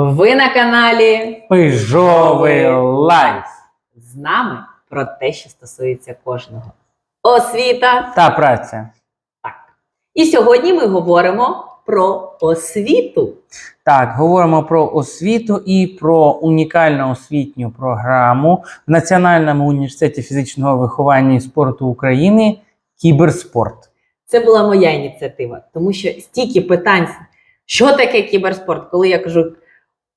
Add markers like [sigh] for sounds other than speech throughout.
Ви на каналі Пижовий лайф з нами про те, що стосується кожного. Освіта. та праця. Так. І сьогодні ми говоримо про освіту. Так, говоримо про освіту і про унікальну освітню програму в Національному університеті фізичного виховання і спорту України Кіберспорт. Це була моя ініціатива, тому що стільки питань, що таке кіберспорт, коли я кажу,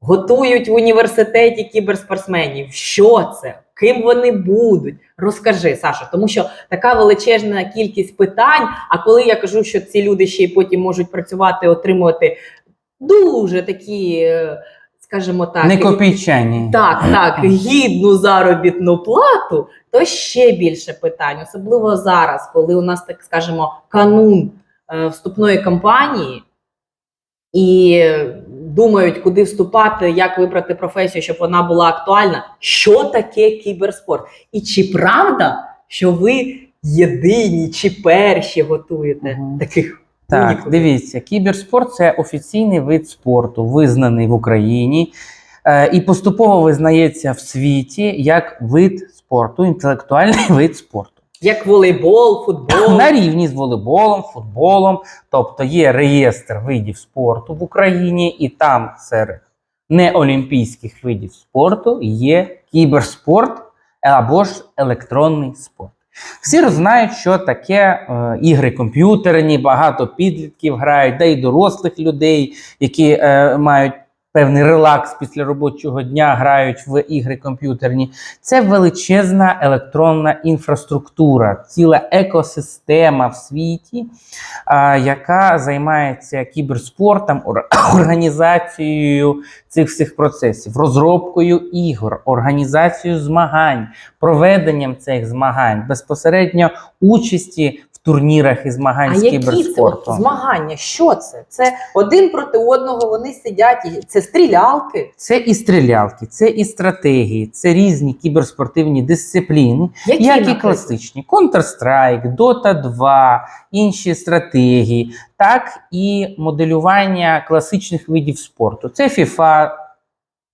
готують в університеті кіберспортсменів. Що це? Ким вони будуть? Розкажи, Саша, тому що така величезна кількість питань. А коли я кажу, що ці люди ще й потім можуть працювати, отримувати дуже такі, е, скажімо так, Не копійчані. так, так, гідну заробітну плату, то ще більше питань, особливо зараз, коли у нас, так скажемо, канун е, вступної кампанії, і думають, куди вступати, як вибрати професію, щоб вона була актуальна. Що таке кіберспорт? І чи правда, що ви єдині чи перші готуєте Мгм. таких? Так, унікумів? дивіться, кіберспорт це офіційний вид спорту, визнаний в Україні е, і поступово визнається в світі як вид спорту, інтелектуальний [laughs] вид спорту. Як волейбол, футбол? на рівні з волейболом, футболом. Тобто є реєстр видів спорту в Україні, і там серед неолімпійських видів спорту є кіберспорт або ж електронний спорт. Всі знають, що таке е, ігри комп'ютерні, багато підлітків грають, да й дорослих людей, які е, мають певний релакс після робочого дня, грають в ігри комп'ютерні. Це величезна електронна інфраструктура, ціла екосистема в світі, яка займається кіберспортом, [coughs] організацією цих всіх процесів, розробкою ігор, організацією змагань, проведенням цих змагань, безпосередньо участі турнірах і змагань А з які це змагання? Що це? Це один проти одного, вони сидять, і це стрілялки. Це і стрілялки, це і стратегії, це різні кіберспортивні дисципліни, Які, як і класичні Counter-Strike, Dota 2, інші стратегії, так і моделювання класичних видів спорту. Це FIFA,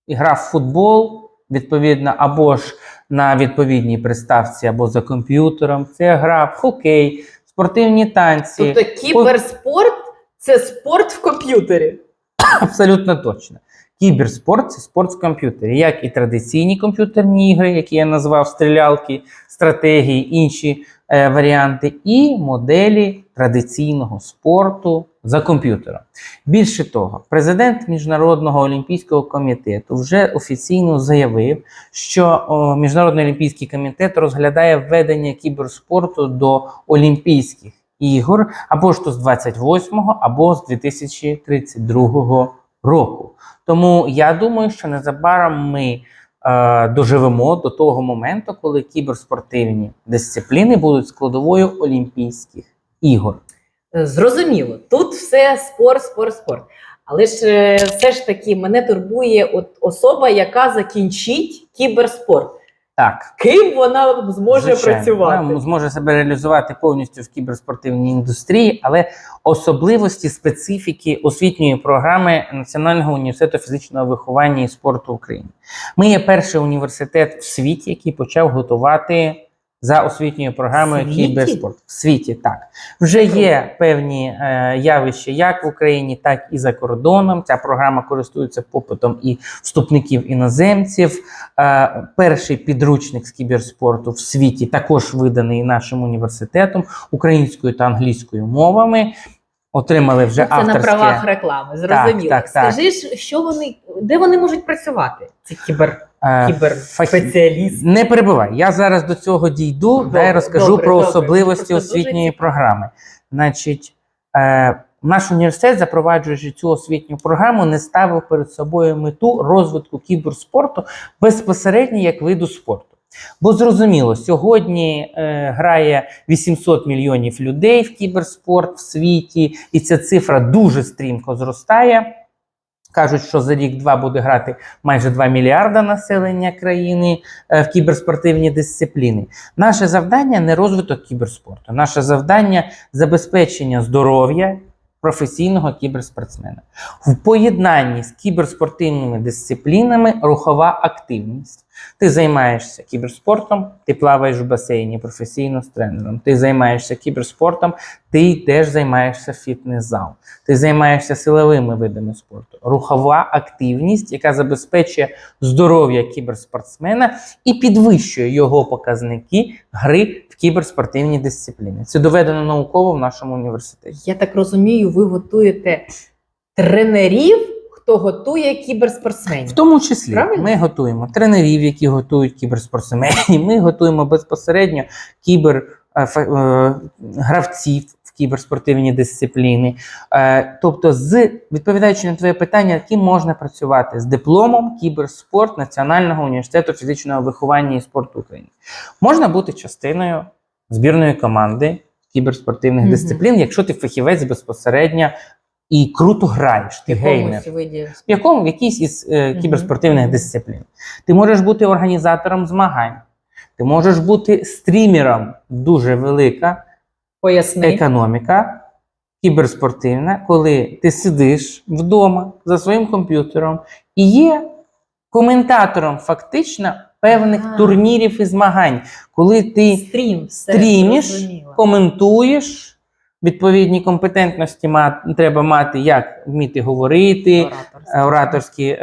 гра в футбол, відповідно, або ж на відповідній приставці, або за комп'ютером. Це гра в хокей, спортивні танці. Тобто кіберспорт це спорт в комп'ютері. [coughs] Абсолютно точно. Кіберспорт це спорт в комп'ютері, як і традиційні комп'ютерні ігри, які я назвав стрілялки, стратегії, інші варіанти, і моделі традиційного спорту за комп'ютером. Більше того, президент Міжнародного олімпійського комітету вже офіційно заявив, що Міжнародний олімпійський комітет розглядає введення кіберспорту до Олімпійських ігор або ж то з 28-го, або з 2032 року. Тому я думаю, що незабаром ми е, доживемо до того моменту, коли кіберспортивні дисципліни будуть складовою Олімпійських ігор. Е, Зрозуміло, тут все спорт, спорт, спорт. Але ж е, все ж таки мене турбує от особа, яка закінчить кіберспорт. Так. Ким вона зможе Звичайно, працювати? вона зможе себе реалізувати повністю в кіберспортивній індустрії, але особливості специфіки освітньої програми Національного університету фізичного виховання і спорту України. Ми є перший університет в світі, який почав готувати за освітньою програмою кіберспорт. В світі так вже є певні е, явища як в Україні, так і за кордоном. Ця програма користується попитом і вступників іноземців. Е, перший підручник з кіберспорту в світі також виданий нашим університетом українською та англійською мовами. Отримали вже Це на правах реклами, зрозуміло. так, так. Скажи, що вони, де вони можуть працювати? Ці кібер, е, кіберспеціалісти. Не перебивай. Я зараз до цього дійду, Добре, дай розкажу добре, про добре. особливості дуже освітньої програми. Значить, е, наш університет, запроваджуючи цю освітню програму, не ставив перед собою мету розвитку кіберспорту безпосередньо як виду спорту. Бо зрозуміло, сьогодні е, грає 800 мільйонів людей в кіберспорт в світі, і ця цифра дуже стрімко зростає. Кажуть, що за рік-два буде грати майже 2 мільярда населення країни е, в кіберспортивні дисципліни. Наше завдання не розвиток кіберспорту. Наше завдання забезпечення здоров'я професійного кіберспортсмена. В поєднанні з кіберспортивними дисциплінами рухова активність. Ти займаєшся кіберспортом, ти плаваєш в басейні професійно з тренером. Ти займаєшся кіберспортом, ти теж займаєшся фітнес-зал. Ти займаєшся силовими видами спорту. Рухова активність, яка забезпечує здоров'я кіберспортсмена і підвищує його показники гри в кіберспортивній дисципліні. Це доведено науково в нашому університеті. Я так розумію, ви готуєте тренерів, хто готує кіберспортсменів. В тому числі Правильно? ми готуємо тренерів, які готують кіберспортсменів. Ми готуємо безпосередньо кібер е, е, в кіберспортивні дисципліни. Е, Тобто, з відповідаючи на твоє питання, ким можна працювати з дипломом кіберспорт Національного університету фізичного виховання і спорту України. Можна бути частиною збірної команди кіберспортивних Мгм. дисциплін, якщо ти фахівець безпосередньо і круто граєш, ти геймер в якому в якійсь із е, кіберспортивних Мгм. дисциплін. Ти можеш бути організатором змагань, ти можеш бути стрімером. Дуже велика Поясни. економіка кіберспортивна, коли ти сидиш вдома за своїм комп'ютером і є коментатором фактично певних Ага. турнірів і змагань, коли ти Стрім, зрозуміло. коментуєш. Відповідні компетентності ма- треба мати, як вміти говорити, е, ораторські,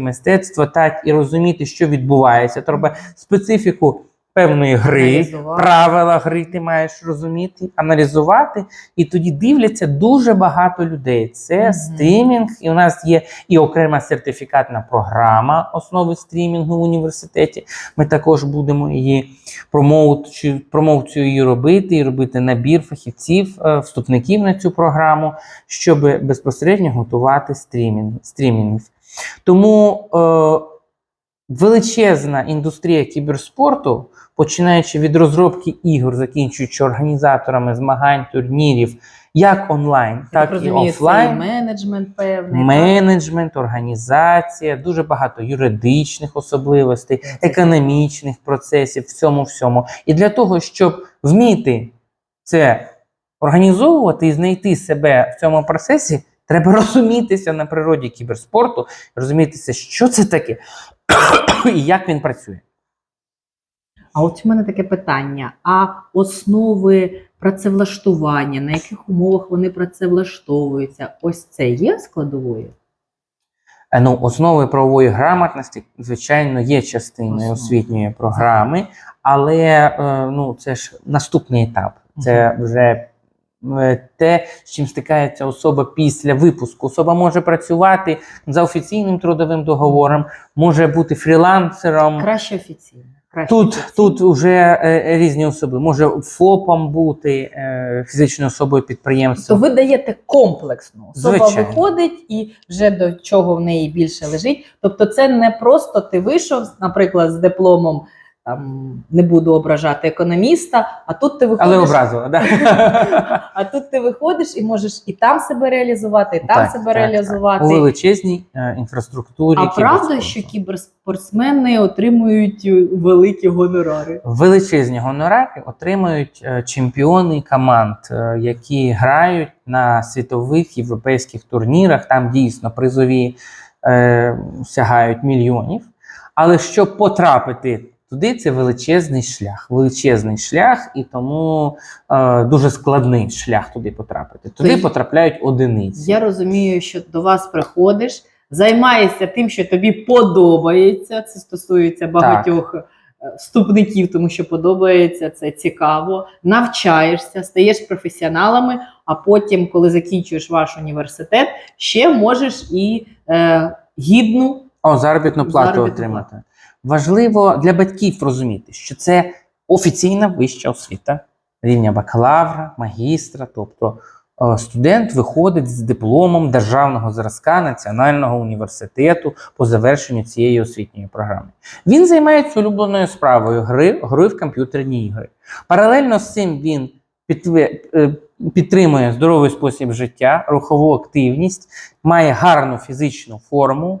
мистецтва, так і розуміти, що відбувається. Треба специфіку певної гри, правила гри ти маєш розуміти, аналізувати, і тоді дивляться дуже багато людей. Це Мгм. стрімінг, і у нас є і окрема сертифікатна програма основи стрімінгу в університеті. Ми також будемо її промоуцію її робити, і робити набір фахівців, е, вступників на цю програму, щоб безпосередньо готувати стрімінг, стрімінгів. Тому е, величезна індустрія кіберспорту, починаючи від розробки ігор, закінчуючи організаторами змагань, турнірів, як онлайн, Я так і офлайн. менеджмент певний. так? Менеджмент, організація, дуже багато юридичних особливостей, економічних процесів, в цьому всьому. І для того, щоб вміти це організовувати і знайти себе в цьому процесі, треба розумітися на природі кіберспорту, розумітися, що це таке і як він працює. А от у мене таке питання: а основи працевлаштування, на яких умовах вони працевлаштовуються? Ось це є складовою? Е, Ну, основи правової грамотності, звичайно, є частиною Основа. освітньої програми, але е, ну, це ж наступний етап. Це вже те, з чим стикається особа після випуску. Особа може працювати за офіційним трудовим договором, може бути фрілансером. Краще офіційно. Краще Тут, офіційно. тут вже е, різні особи. Може ФОПом бути, е, фізичною особою То ви даєте комплексно. Особа Звичайно. виходить і вже до чого в неї більше лежить. Тобто, це не просто ти вийшов, наприклад, з дипломом. Там не буду ображати економіста, а тут ти виходиш, Але образила, да? [laughs] а тут ти виходиш і можеш і там себе реалізувати, і там Так, себе так, реалізувати. У величезній е, інфраструктурі. А правда, що кіберспортсмени отримують е, великі гонорари? Величезні гонорари отримують е, чемпіони команд, е, які грають на світових європейських турнірах. Там дійсно призові е, сягають мільйонів. Але щоб потрапити туди, це величезний шлях. Величезний шлях, і тому е, дуже складний шлях туди потрапити. Туди Тобто потрапляють одиниці. Я розумію, що до вас приходиш, займаєшся тим, що тобі подобається. Це стосується багатьох е, вступників, тому що подобається, це цікаво. Навчаєшся, стаєш професіоналами, а потім, коли закінчуєш ваш університет, ще можеш і е, гідну О, заробітну плату Заробітну отримати. Важливо для батьків розуміти, що це офіційна вища освіта рівня бакалавра, магістра. Тобто е, студент виходить з дипломом державного зразка Національного університету по завершенню цієї освітньої програми. Він займається улюбленою справою гри, грою в комп'ютерні ігри. Паралельно з цим він е, підтримує здоровий спосіб життя, рухову активність, має гарну фізичну форму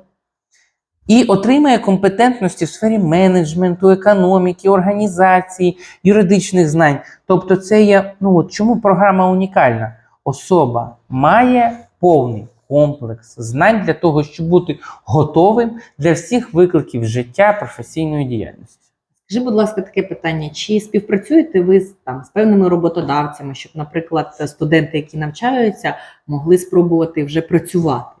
і отримає компетентності в сфері менеджменту, економіки, організації, юридичних знань. Тобто, це є ну от чому програма унікальна? особа має повний комплекс знань для того, щоб бути готовим для всіх викликів життя професійної діяльності. Скажи, будь ласка, таке питання: чи співпрацюєте ви з там з певними роботодавцями, щоб, наприклад, студенти, які навчаються, могли спробувати вже працювати?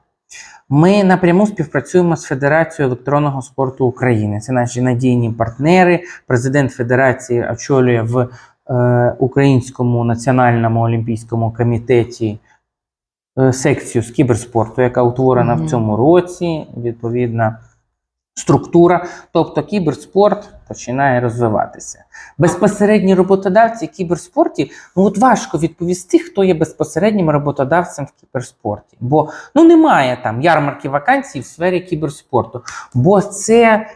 Ми напряму співпрацюємо з Федерацією електронного спорту України. Це наші надійні партнери. Президент Федерації очолює в е, Українському національному олімпійському комітеті е, секцію з кіберспорту, яка утворена Мгм. в цьому році. Відповідна структура. Тобто кіберспорт починає розвиватися. Безпосередні роботодавці в кіберспорті, ну от важко відповісти, хто є безпосереднім роботодавцем в кіберспорті. Бо ну немає там ярмарки вакансій в сфері кіберспорту, бо це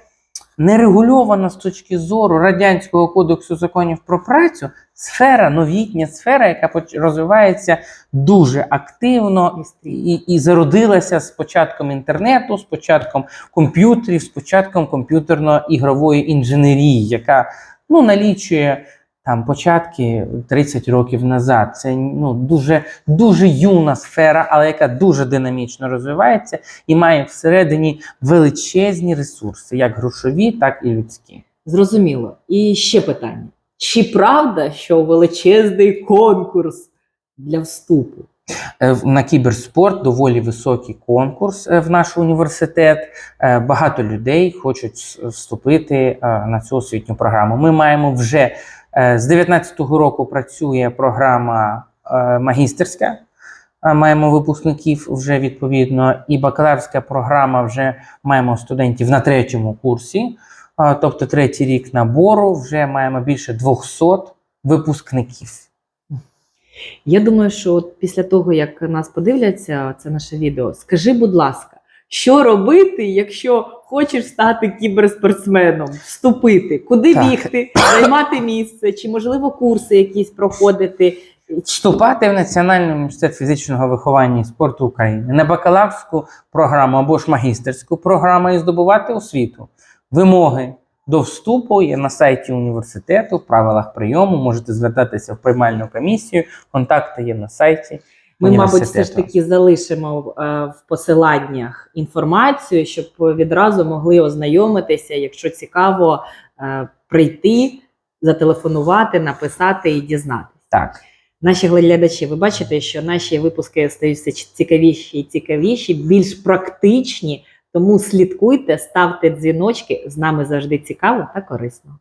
нерегульована з точки зору Радянського кодексу законів про працю сфера, новітня сфера, яка розвивається дуже активно і, і зародилася з початком інтернету, з початком комп'ютерів, з початком комп'ютерно-ігрової інженерії, яка ну, налічує там початки 30 років назад. Це ну, дуже, дуже юна сфера, але яка дуже динамічно розвивається і має всередині величезні ресурси, як грошові, так і людські. Зрозуміло. І ще питання: чи правда, що величезний конкурс для вступу? Е, На кіберспорт доволі високий конкурс е, в наш університет. Е, Багато людей хочуть вступити на цю освітню програму. Ми маємо вже з 2019 року працює програма магістерська. Маємо випускників вже відповідно, і бакалаврська програма вже маємо студентів на третьому курсі, тобто третій рік набору. Вже маємо більше 200 випускників. Я думаю, що от після того, як нас подивляться це наше відео, скажи, будь ласка, що робити, якщо хочеш стати кіберспортсменом, вступити, куди Так. бігти, займати місце, чи можливо курси якісь проходити? Вступати в Національний університет фізичного виховання і спорту України на бакалаврську програму або ж магістерську програму і здобувати освіту. Вимоги до вступу є на сайті університету, в правилах прийому. Можете звертатися в приймальну комісію. Контакти є на сайті. Ми, мабуть, все ж таки залишимо е, в посиланнях інформацію, щоб відразу могли ознайомитися, якщо цікаво, е, прийти, зателефонувати, написати і дізнатися. Так. Наші глядачі, ви бачите, що наші випуски стають все цікавіші і цікавіші, більш практичні. Тому слідкуйте, ставте дзвіночки. З нами завжди цікаво та корисно.